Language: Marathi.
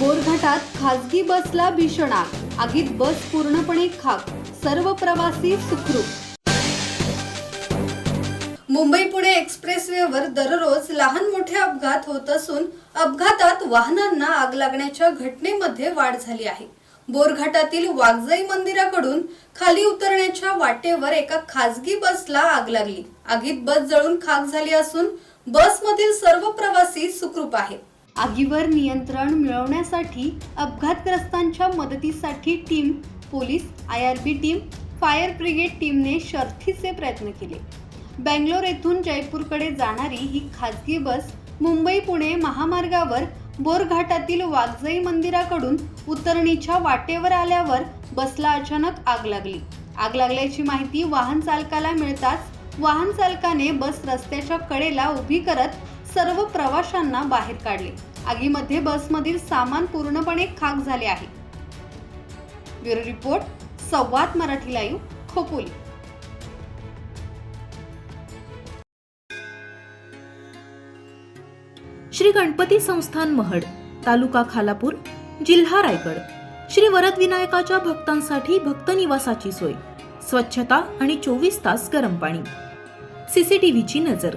बोरघाटात खासगी बसला भीषण आग. आगीत बस पूर्णपणे खाक. सर्व प्रवासी सुखरूप. मुंबई पुणे एक्सप्रेसवेवर दररोज लहान मोठे अपघात होत असून अपघातात वाहनांना आग लागण्याच्या घटनेमध्ये वाढ झाली आहे. बोरघाटातील वाघजई मंदिराकडून खाली उतरण्याच्या वाटेवर एका खासगी बसला आग लागली. आगीत बस जळून खाक झाली असून बसमधील सर्व प्रवासी सुखरूप आहेत. आगीवर नियंत्रण मिळवण्यासाठी अपघातग्रस्तांच्या मदतीसाठी team police I R B team fire brigade टीमने शर्थीचे प्रयत्न केले. बँगलोर येथून जयपूरकडे जाणारी ही खाजगी बस मुंबई पुणे महामार्गावर बोरघाटातील वाघजाई मंदिराकडून उतरणीच्या वाटेवर आल्यावर बसला अचानक आग लागली. आग लागल्याची माहिती वाहन चालकाला मिळताच वाहन चालकाने बस रस्त्याच्या कडेला उभी करत सर्व प्रवाशांना बाहेर काढले. आगीमध्ये बसमधील सामान पूर्णपणे खाक झाले आहे. Bureau report Samvad Marathi live Khopoli. Shri Ganpati Sansthan Mahad तालुका खालापूर जिल्हा रायगड. श्री वरद विनायकाच्या भक्तांसाठी भक्त निवासाची सोय. स्वच्छता आणि चोवीस तास गरम पाणी. सीसीटीव्हीची नजर.